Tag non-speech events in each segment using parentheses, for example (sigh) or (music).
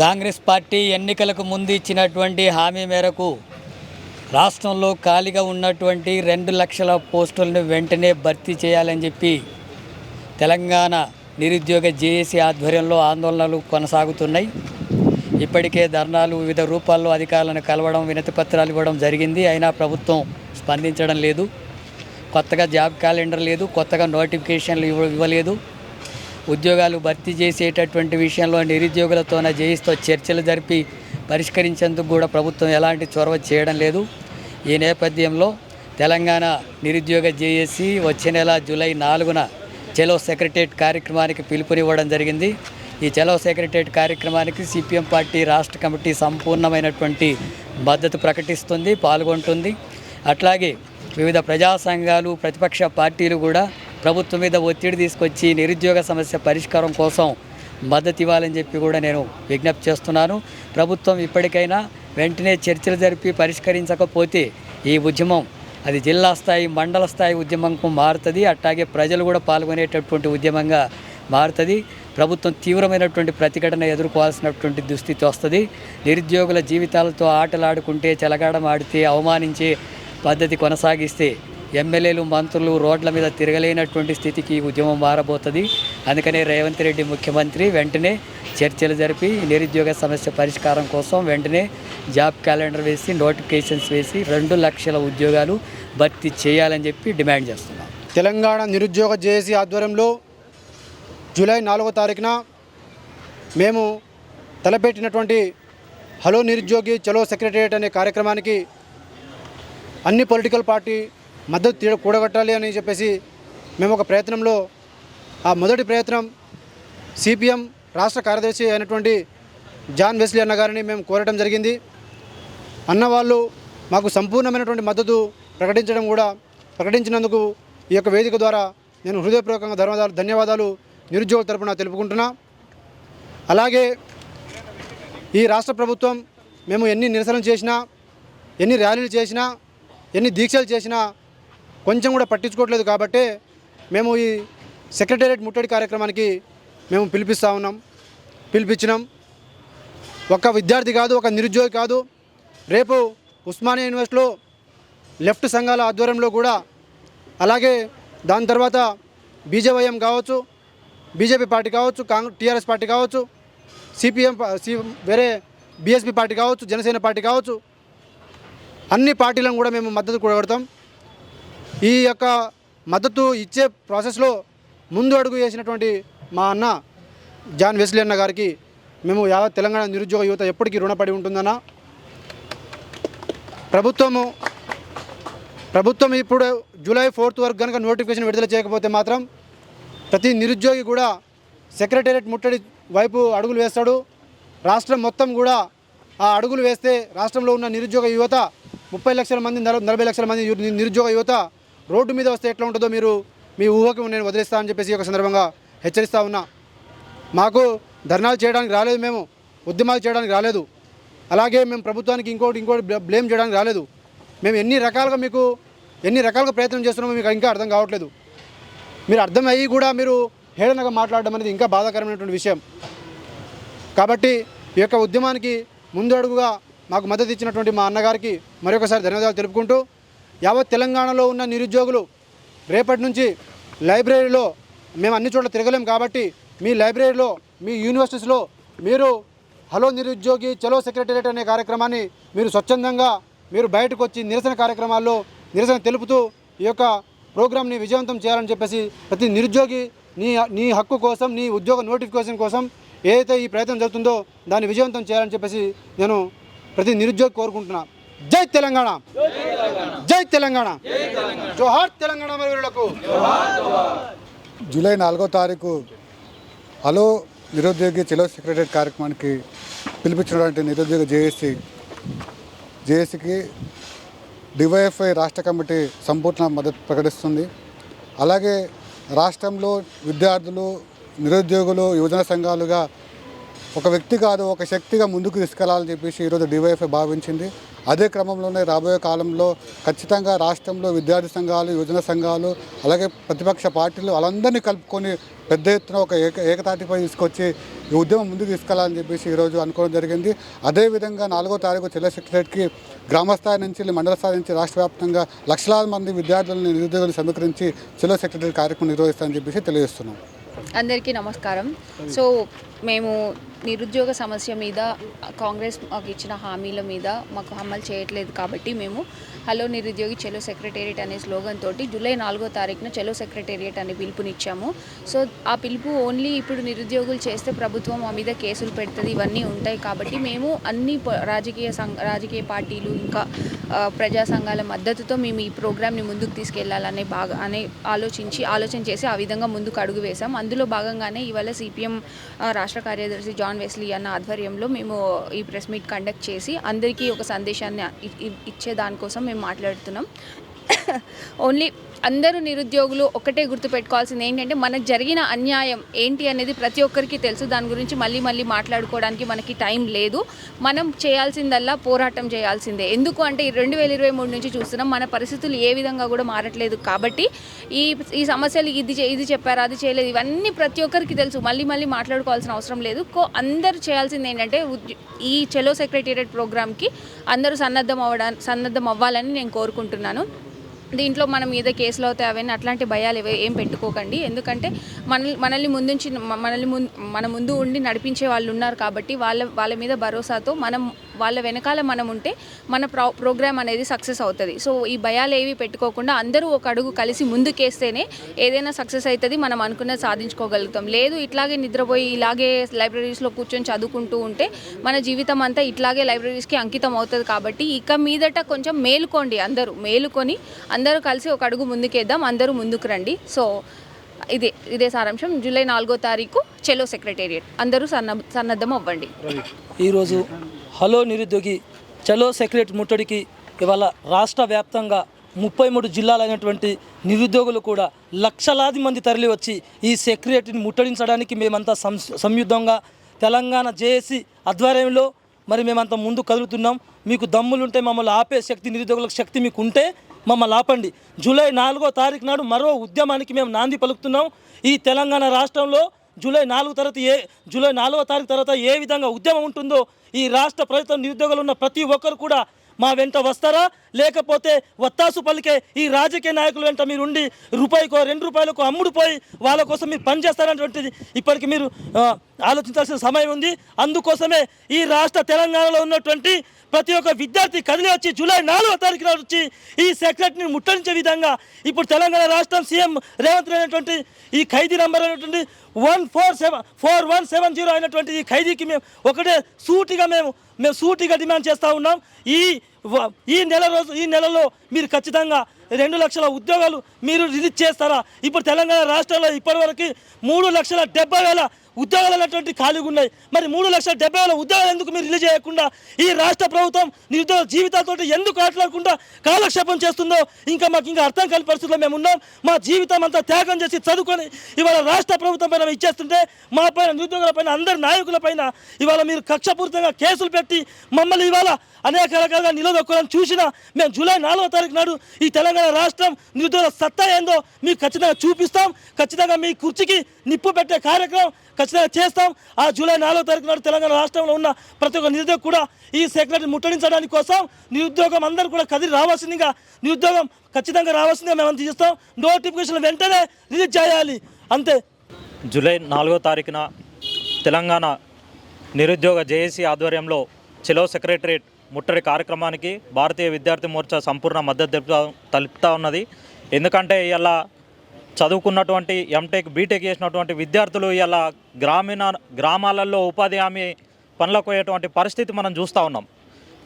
Congress party ఎన్నికలకు ముందు ఇచ్చినటువంటి హామీ మేరకు రాష్ట్రంలో ఖాళీగా ఉన్నటువంటి రెండు లక్షల పోస్టులను వెంటనే భర్తీ చేయాలని చెప్పి తెలంగాణ నిరుద్యోగ జేఏసీ ఆధ్వర్యంలో ఆందోళనలు కొనసాగుతున్నాయి. ఇప్పటికే ధర్నాలు వివిధ రూపాల్లో అధికారులను కలవడం వినతిపత్రాలు ఇవ్వడం జరిగింది. అయినా ప్రభుత్వం స్పందించడం లేదు. కొత్తగా జాబ్ క్యాలెండర్ లేదు. కొత్తగా నోటిఫికేషన్లు ఇవ్వ ఇవ్వలేదు. ఉద్యోగాలు భర్తీ చేసేటటువంటి విషయంలో నిరుద్యోగులతోన జేయిస్తో చర్చలు జరిపి పరిష్కరించేందుకు కూడా ప్రభుత్వం ఎలాంటి చొరవ చేయడం లేదు. ఈ నేపథ్యంలో తెలంగాణ నిరుద్యోగ జేఏసీ వచ్చే నెల జూలై నాలుగున చెలో సెక్రటేట్ కార్యక్రమానికి పిలుపునివ్వడం జరిగింది. ఈ చెలో సెక్రటేట్ కార్యక్రమానికి సిపిఎం పార్టీ రాష్ట్ర కమిటీ సంపూర్ణమైనటువంటి మద్దతు ప్రకటిస్తుంది పాల్గొంటుంది. అట్లాగే వివిధ ప్రజా సంఘాలు ప్రతిపక్ష పార్టీలు కూడా ప్రభుత్వం మీద ఒత్తిడి తీసుకొచ్చి నిరుద్యోగ సమస్య పరిష్కారం కోసం మద్దతు ఇవ్వాలని చెప్పి కూడా నేను విజ్ఞప్తి చేస్తున్నాను. ప్రభుత్వం ఇప్పటికైనా వెంటనే చర్చలు జరిపి పరిష్కరించకపోతే ఈ ఉద్యమం అది జిల్లా స్థాయి మండల స్థాయి ఉద్యమంకు మారుతుంది. అట్లాగే ప్రజలు కూడా పాల్గొనేటటువంటి ఉద్యమంగా మారుతుంది. ప్రభుత్వం తీవ్రమైనటువంటి ప్రతిఘటన ఎదుర్కోవాల్సినటువంటి దుస్థితి వస్తుంది. నిరుద్యోగుల జీవితాలతో ఆటలాడుకుంటే చెలగాడం ఆడితే అవమానించే పద్ధతి కొనసాగిస్తే ఎమ్మెల్యేలు మంత్రులు రోడ్ల మీద తిరగలేనటువంటి స్థితికి ఈ ఉద్యమం మారబోతుంది. అందుకనే రేవంత్ రెడ్డి ముఖ్యమంత్రి వెంటనే చర్చలు జరిపి నిరుద్యోగ సమస్య పరిష్కారం కోసం వెంటనే జాబ్ క్యాలెండర్ వేసి నోటిఫికేషన్స్ వేసి రెండు లక్షల ఉద్యోగాలు భర్తీ చేయాలని చెప్పి డిమాండ్ చేస్తున్నాం. తెలంగాణ నిరుద్యోగ జేఏసీ ఆధ్వర్యంలో జూలై నాలుగో తారీఖున మేము తలపెట్టినటువంటి హలో నిరుద్యోగి చలో సెక్రటరియట్ అనే కార్యక్రమానికి అన్ని పొలిటికల్ పార్టీ మద్దతు తీ కూడగట్టాలి అని చెప్పేసి మేము ఒక ప్రయత్నంలో ఆ మొదటి ప్రయత్నం సిపిఎం రాష్ట్ర కార్యదర్శి అయినటువంటి జాన్ వెస్లీ అన్న గారిని మేము కోరటం జరిగింది. అన్న వాళ్ళు మాకు సంపూర్ణమైనటువంటి మద్దతు ప్రకటించడం కూడా ప్రకటించినందుకు ఈ యొక్క వేదిక ద్వారా నేను హృదయపూర్వకంగా ధన్యవాదాలు ధన్యవాదాలు నిరుద్యోగుల తరపున తెలుపుకుంటున్నా. అలాగే ఈ రాష్ట్ర ప్రభుత్వం మేము ఎన్ని నిరసనలు చేసినా ఎన్ని ర్యాలీలు చేసినా ఎన్ని దీక్షలు చేసినా కొంచెం కూడా పట్టించుకోవట్లేదు కాబట్టే మేము ఈ సెక్రటేరియట్ ముట్టడి కార్యక్రమానికి మేము పిలిపిస్తూ ఉన్నాం. పిలిపించినాం. ఒక విద్యార్థి కాదు ఒక నిరుద్యోగి కాదు. రేపు ఉస్మానియా యూనివర్సిటీలో లెఫ్ట్ సంఘాల ఆధ్వర్యంలో కూడా అలాగే దాని తర్వాత బీజేవైఎం కావచ్చు బీజేపీ పార్టీ కావచ్చు కాంగ్రెస్ టీఆర్ఎస్ పార్టీ కావచ్చు సిపిఎం సి వేరే బీఎస్పీ పార్టీ కావచ్చు జనసేన పార్టీ కావచ్చు అన్ని పార్టీలను కూడా మేము మద్దతు కూడగడతాం. ఈ యొక్క మద్దతు ఇచ్చే ప్రాసెస్లో ముందు అడుగు వేసినటువంటి మా అన్న జాన్ వెస్లీ అన్న గారికి మేము యావత్ తెలంగాణ నిరుద్యోగ యువత ఎప్పటికీ రుణపడి ఉంటుందన్న. ప్రభుత్వము ప్రభుత్వం ఇప్పుడు జూలై ఫోర్త్ వరకు కనుక నోటిఫికేషన్ విడుదల చేయకపోతే మాత్రం ప్రతి నిరుద్యోగి కూడా సెక్రటేరియట్ ముట్టడి వైపు అడుగులు వేస్తాడు. రాష్ట్రం మొత్తం కూడా ఆ అడుగులు వేస్తే రాష్ట్రంలో ఉన్న నిరుద్యోగ యువత ముప్పై లక్షల మంది నలభై లక్షల మంది నిరుద్యోగ యువత రోడ్డు మీద వస్తే ఎట్లా ఉంటుందో మీరు మీ ఊహకు నేను వదిలేస్తానని చెప్పేసి ఒక సందర్భంగా హెచ్చరిస్తా ఉన్నా. మాకు ధర్నాలు చేయడానికి రాలేదు మేము ఉద్యమాలు చేయడానికి రాలేదు. అలాగే మేము ప్రభుత్వానికి ఇంకోటి ఇంకోటి బ్లేమ్ చేయడానికి రాలేదు. మేము ఎన్ని రకాలుగా మీకు ఎన్ని రకాలుగా ప్రయత్నం చేస్తున్నామో మీకు ఇంకా అర్థం కావట్లేదు. మీరు అర్థమయ్యి కూడా మీరు హేళనగా మాట్లాడడం అనేది ఇంకా బాధాకరమైనటువంటి విషయం. కాబట్టి ఈ యొక్క ఉద్యమానికి ముందడుగుగా మాకు మద్దతు ఇచ్చినటువంటి మా అన్నగారికి మరొకసారి ధన్యవాదాలు తెలుపుకుంటూ యావత్ తెలంగాణలో ఉన్న నిరుద్యోగులు రేపటి నుంచి లైబ్రరీలో మేము అన్ని చోట్ల తిరగలేం కాబట్టి మీ లైబ్రరీలో మీ యూనివర్సిటీస్లో మీరు హలో నిరుద్యోగి చలో సెక్రటరియట్ అనే కార్యక్రమాన్ని మీరు స్వచ్ఛందంగా మీరు బయటకు వచ్చి నిరసన కార్యక్రమాల్లో నిరసన తెలుపుతూ ఈ యొక్క ప్రోగ్రామ్ని విజయవంతం చేయాలని చెప్పేసి ప్రతి నిరుద్యోగి నీ నీ హక్కు కోసం నీ ఉద్యోగ నోటిఫికేషన్ కోసం ఏదైతే ఈ ప్రయత్నం జరుగుతుందో దాన్ని విజయవంతం చేయాలని చెప్పేసి నేను ప్రతి నిరుద్యోగి కోరుకుంటున్నా. జై తెలంగాణ. జై తెలంగాణ. జోహార్ తెలంగాణ వీరులకు జూలై నాలుగో తారీఖు హలో నిరుద్యోగి చెలో సెక్రటరీ కార్యక్రమానికి పిలిపించినటువంటి నిరుద్యోగ జేఏసీ. జేఏసీకి డివైఎఫ్ఐ రాష్ట్ర కమిటీ సంపూర్ణ మద్దతు ప్రకటిస్తుంది. అలాగే రాష్ట్రంలో విద్యార్థులు నిరుద్యోగులు యువజన సంఘాలుగా ఒక వ్యక్తి కాదు ఒక శక్తిగా ముందుకు తీసుకెళ్ళాలని చెప్పేసి ఈరోజు డివైఎఫ్ఐ భావించింది. అదే క్రమంలోనే రాబోయే కాలంలో ఖచ్చితంగా రాష్ట్రంలో విద్యార్థి సంఘాలు యువజన సంఘాలు అలాగే ప్రతిపక్ష పార్టీలు వాళ్ళందరినీ కలుపుకొని పెద్ద ఎత్తున ఒక ఏక ఏకతాటిపై తీసుకొచ్చి ఈ ఉద్యమం ముందుకు తీసుకెళ్ళాలని చెప్పేసి ఈరోజు అనుకోవడం జరిగింది. అదేవిధంగా నాలుగో తారీఖు జిల్లా సెక్రటరీకి గ్రామస్థాయి నుంచి మండల స్థాయి నుంచి రాష్ట్ర వ్యాప్తంగా లక్షలాది మంది విద్యార్థులను నిరుద్యోగులు సమీకరించి జిల్లా సెక్రటరీ కార్యక్రమం నిర్వహిస్తానని చెప్పేసి తెలియజేస్తున్నాం. అందరికీ నమస్కారం. సో మేము నిరుద్యోగ సమస్య మీద కాంగ్రెస్ మాకు ఇచ్చిన హామీల మీద మాకు అమలు చేయట్లేదు కాబట్టి మేము హలో నిరుద్యోగి చెలో సెక్రటేరియట్ అనే స్లోగన్ తోటి జూలై నాలుగో తారీఖున చెలో సెక్రటేరియట్ అనే పిలుపునిచ్చాము. సో ఆ పిలుపు ఓన్లీ ఇప్పుడు నిరుద్యోగులు చేస్తే ప్రభుత్వం మా మీద కేసులు పెడుతుంది ఇవన్నీ ఉంటాయి కాబట్టి మేము అన్ని రాజకీయ సంఘ రాజకీయ పార్టీలు ఇంకా ప్రజా సంఘాల మద్దతుతో మేము ఈ ప్రోగ్రామ్ని ముందుకు తీసుకెళ్ళాలనే బాగా అనే ఆలోచించి ఆలోచన చేసి ఆ విధంగా ముందుకు అడుగు వేశాం. అందులో భాగంగానే ఇవాళ సిపిఎం రాష్ట్ర కార్యదర్శి జాన్ వెస్లీ అన్న ఆధ్వర్యంలో మేము ఈ ప్రెస్ మీట్ కండక్ట్ చేసి అందరికీ ఒక సందేశాన్ని ఇచ్చే దానికోసం మేము మాట్లాడుతున్నాం. (coughs) ఓన్లీ అందరూ నిరుద్యోగులు ఒకటే గుర్తుపెట్టుకోవాల్సింది ఏంటంటే మనకు జరిగిన అన్యాయం ఏంటి అనేది ప్రతి ఒక్కరికి తెలుసు. దాని గురించి మళ్ళీ మళ్ళీ మాట్లాడుకోవడానికి మనకి టైం లేదు. మనం చేయాల్సిందల్లా పోరాటం చేయాల్సిందే. ఎందుకు అంటే రెండు వేల ఇరవై మూడు నుంచి చూస్తున్నాం. మన పరిస్థితులు ఏ విధంగా కూడా మారట్లేదు కాబట్టి ఈ ఈ సమస్యలు ఇది చే- ఇది చెప్పారు అది చేయలేదు ఇవన్నీ ప్రతి ఒక్కరికి తెలుసు. మళ్ళీ మళ్ళీ మాట్లాడుకోవాల్సిన అవసరం లేదు. కో అందరూ చేయాల్సింది ఏంటంటే ఈ చెలో సెక్రటేరియట్ ప్రోగ్రామ్కి అందరూ సన్నద్ధం అవ్వడా సన్నద్ధం అవ్వాలని నేను కోరుకుంటున్నాను. దీంట్లో మన మీద కేసులు అవుతాయి అవన్నీ అట్లాంటి భయాలు ఏం పెట్టుకోకండి. ఎందుకంటే మన మనల్ని ముందుంచి మనల్ని ముందు మన ముందు ఉండి నడిపించే వాళ్ళు ఉన్నారు కాబట్టి వాళ్ళ వాళ్ళ మీద భరోసాతో మనం వాళ్ళ వెనకాల మనం ఉంటే మన ప్రో ప్రోగ్రామ్ అనేది సక్సెస్ అవుతుంది. సో ఈ భయాలు ఏవి పెట్టుకోకుండా అందరూ ఒక అడుగు కలిసి ముందుకేస్తేనే ఏదైనా సక్సెస్ అవుతుంది మనం అనుకున్నది సాధించుకోగలుగుతాం. లేదు ఇట్లాగే నిద్రపోయి ఇలాగే లైబ్రరీస్లో కూర్చొని చదువుకుంటూ ఉంటే మన జీవితం అంతా ఇట్లాగే లైబ్రరీస్కి అంకితం అవుతుంది కాబట్టి ఇక మీదట కొంచెం మేలుకోండి అందరూ. మేలుకొని అందరూ కలిసి ఒక అడుగు ముందుకేద్దాం అందరూ ముందుకు రండి. సో ఇదే ఇదే సారాంశం. జూలై నాలుగో తారీఖు చెలో సెక్రటేరియట్. అందరూ సన్న సన్నద్ధం అవ్వండి. ఈరోజు హలో నిరుద్యోగి చలో సెక్రటరీ ముట్టడికి ఇవాళ రాష్ట్ర వ్యాప్తంగా ముప్పై మూడు జిల్లాలైనటువంటి నిరుద్యోగులు కూడా లక్షలాది మంది తరలి వచ్చి ఈ సెక్రటరీని ముట్టడించడానికి మేమంతా సం సంయుద్ధంగా తెలంగాణ జేఏసీ ఆధ్వర్యంలో మరి మేమంతా ముందు కదులుతున్నాం. మీకు దమ్ములుంటే మమ్మల్ని ఆపే శక్తి నిరుద్యోగులకు శక్తి మీకు ఉంటే మమ్మల్ని ఆపండి. జూలై నాలుగో తారీఖు నాడు మరో ఉద్యమానికి మేము నాంది పలుకుతున్నాం. ఈ తెలంగాణ రాష్ట్రంలో జూలై నాలుగు తర్వాత ఏ జూలై నాలుగో తారీఖు తర్వాత ఏ విధంగా ఉద్యమం ఉంటుందో ఈ రాష్ట్ర ప్రభుత్వం నిరుద్యోగులు ఉన్న ప్రతి ఒక్కరు కూడా మా వెంట వస్తారా? లేకపోతే వత్తాసు పలికే ఈ రాజకీయ నాయకుల వెంట మీరు ఉండి రూపాయికో రెండు రూపాయలకు అమ్ముడుపోయి వాళ్ళ కోసం మీరు పనిచేస్తారనేటువంటిది ఇప్పటికి మీరు ఆలోచించాల్సిన సమయం ఉంది. అందుకోసమే ఈ రాష్ట్ర తెలంగాణలో ఉన్నటువంటి ప్రతి ఒక్క విద్యార్థి కదిలి వచ్చి జూలై నాలుగో తారీఖున వచ్చి ఈ సెక్రటరీని ముట్టడించే విధంగా ఇప్పుడు తెలంగాణ రాష్ట్రం సీఎం రేవంత్ రెడ్డి ఈ ఖైదీ నంబర్ అయినటువంటి one four seven four one seven zero అయినటువంటి ఈ ఖైదీకి మేము ఒకటే సూటిగా మేము మేము సూటిగా డిమాండ్ చేస్తూ ఉన్నాం. ఈ వ- ఈ నెల రోజు ఈ నెలలో మీరు ఖచ్చితంగా రెండు లక్షల ఉద్యోగాలు మీరు రిలీజ్ చేస్తారా? ఇప్పుడు తెలంగాణ రాష్ట్రంలో ఇప్పటివరకు మూడు లక్షల డెబ్బై వేల ఉద్యోగాలు అనేటువంటి ఖాళీగా ఉన్నాయి. మరి మూడు లక్షల డెబ్బై వేల ఉద్యోగాలు ఎందుకు మీరు రిలీజ్ చేయకుండా ఈ రాష్ట్ర ప్రభుత్వం నిరుద్యోగ జీవితాలతో ఎందుకు ఆటలాడకుండా కాలక్షేపం చేస్తుందో ఇంకా మాకు ఇంకా అర్థం కాని పరిస్థితుల్లో మేము ఉన్నాం. మా జీవితం అంతా త్యాగం చేసి చదువుకొని ఇవాళ రాష్ట్ర ప్రభుత్వం పైన ఇచ్చేస్తుంటే మా పైన నిరుద్యోగుల పైన అందరి నాయకుల పైన ఇవాళ మీరు కక్షపూరితంగా కేసులు పెట్టి మమ్మల్ని ఇవాళ అనేక రకాలుగా నిలదొక్కడం చూసినా మేము జూలై నాలుగో తారీఖు నాడు ఈ తెలంగాణ రాష్ట్రం నిరుద్యోగ సత్తా ఏందో మీకు ఖచ్చితంగా చూపిస్తాం. ఖచ్చితంగా మీ కుర్చీకి నిప్పు పెట్టే కార్యక్రమం ఖచ్చితంగా చేస్తాం. ఆ జూలై నాలుగో తారీఖు నాడు తెలంగాణ రాష్ట్రంలో ఉన్న ప్రతి ఒక్క నిరుద్యోగ కూడా ఈ సెక్రటరీ ముట్టడించడానికి కోసం నిరుద్యోగం అందరూ కూడా కదిలి రావాల్సిందిగా నిరుద్యోగం ఖచ్చితంగా రావాల్సిందిగా మేము తీస్తాం నోటిఫికేషన్ వెంటనే రిలీజ్ చేయాలి. అంతే. జూలై నాలుగో తారీఖున తెలంగాణ నిరుద్యోగ జేఏసీ ఆధ్వర్యంలో చెలో సెక్రటరేట్ ముట్టడి కార్యక్రమానికి భారతీయ విద్యార్థి మోర్చా సంపూర్ణ మద్దతు తెలుపుతా ఉన్నది. ఎందుకంటే ఇలా చదువుకున్నటువంటి ఎంటెక్ బీటెక్ చేసినటువంటి విద్యార్థులు ఇలా గ్రామీణ గ్రామాలలో ఉపాధి హామీ పనులకు పోయేటువంటి పరిస్థితి మనం చూస్తూ ఉన్నాం.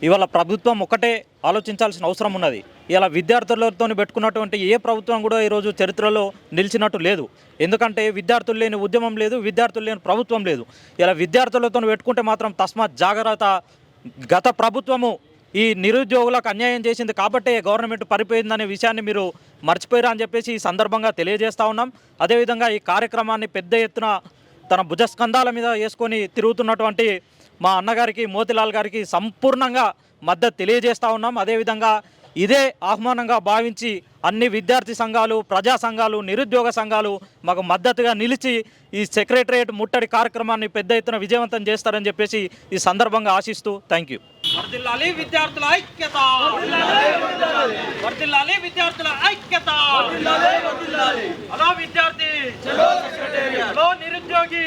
ఇవాళ ప్రభుత్వం ఒక్కటే ఆలోచించాల్సిన అవసరం ఉన్నది. ఇలా విద్యార్థులతో పెట్టుకున్నటువంటి ఏ ప్రభుత్వం కూడా ఈరోజు చరిత్రలో నిలిచినట్టు లేదు. ఎందుకంటే విద్యార్థులు లేని ఉద్యమం లేదు విద్యార్థులు లేని ప్రభుత్వం లేదు. ఇలా విద్యార్థులతో పెట్టుకుంటే మాత్రం తస్మాత్ జాగ్రత్త గత ప్రభుత్వము ఈ నిరుద్యోగులకు అన్యాయం చేసింది కాబట్టే గవర్నమెంట్ పరిపోయిందనే విషయాన్ని మీరు మర్చిపోయారా అని చెప్పేసి ఈ సందర్భంగా తెలియజేస్తా ఉన్నాం. అదేవిధంగా ఈ కార్యక్రమాన్ని పెద్ద ఎత్తున తన భుజస్కంధాల మీద వేసుకొని తిరుగుతున్నటువంటి మా అన్నగారికి మోతిలాల్ గారికి సంపూర్ణంగా మద్దతు తెలియజేస్తూ ఉన్నాం. అదేవిధంగా ఇదే ఆహ్వానంగా భావించి అన్ని విద్యార్థి సంఘాలు ప్రజా సంఘాలు నిరుద్యోగ సంఘాలు మాకు మద్దతుగా నిలిచి ఈ సెక్రటరియట్ ముట్టడి కార్యక్రమాన్ని పెద్ద ఎత్తున విజయవంతం చేస్తారని చెప్పేసి ఈ సందర్భంగా ఆశిస్తూ థ్యాంక్ యూ వర్దిల్లాలి విద్యార్థుల ఐక్యత. వర్దిల్లాలి విద్యార్థుల ఐక్యత. హలో విద్యార్థి. హలో నిరుద్యోగి.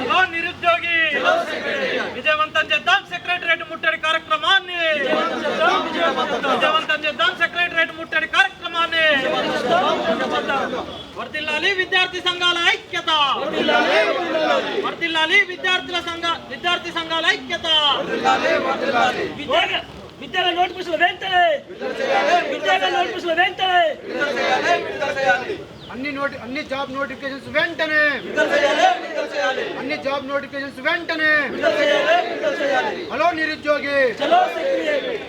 హలో నిరుద్యోగి. విజయవంతం చేద్దాం సెక్రటరేట్ ముట్టడి కార్యక్రమాన్ని. విజయవంతం చేద్దాం సెక్రటరేట్ ముట్టడి కార్యక్రమాన్ని. వర్దిల్లాలి విద్యార్థి సంఘాల ఐక్యత. వర్దిల్లాలి విద్యార్థుల సంఘ విద్యార్థి సంఘాల ఐక్యత. విద్యార్థి నోటిఫికేషన్ వెంటనే. విద్యార్థి నోటిఫికేషన్ వెంటనే. అన్ని నోటి అన్ని జాబ్ నోటిఫికేషన్స్ వెంటనే. అన్ని జాబ్ నోటిఫికేషన్స్ వెంటనే. హలో నిరుద్యోగి.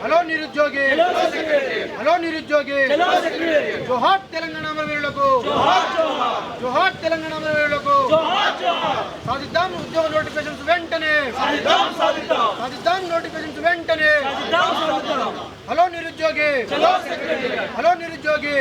హలో నిరుద్యోగి. హలో నిరుద్యోగి. జోహార్ తెలంగాణ అమరవీరులకు. జోహార్ తెలంగాణ అమరవీరులకు. సాధిద్దాం ఉద్యోగ నోటిఫికేషన్స్ వెంటనే. సాధిద్దాం నోటిఫికేషన్స్ వెంటనే. హలో నిరుద్యోగి. హలో నిరుద్యోగి.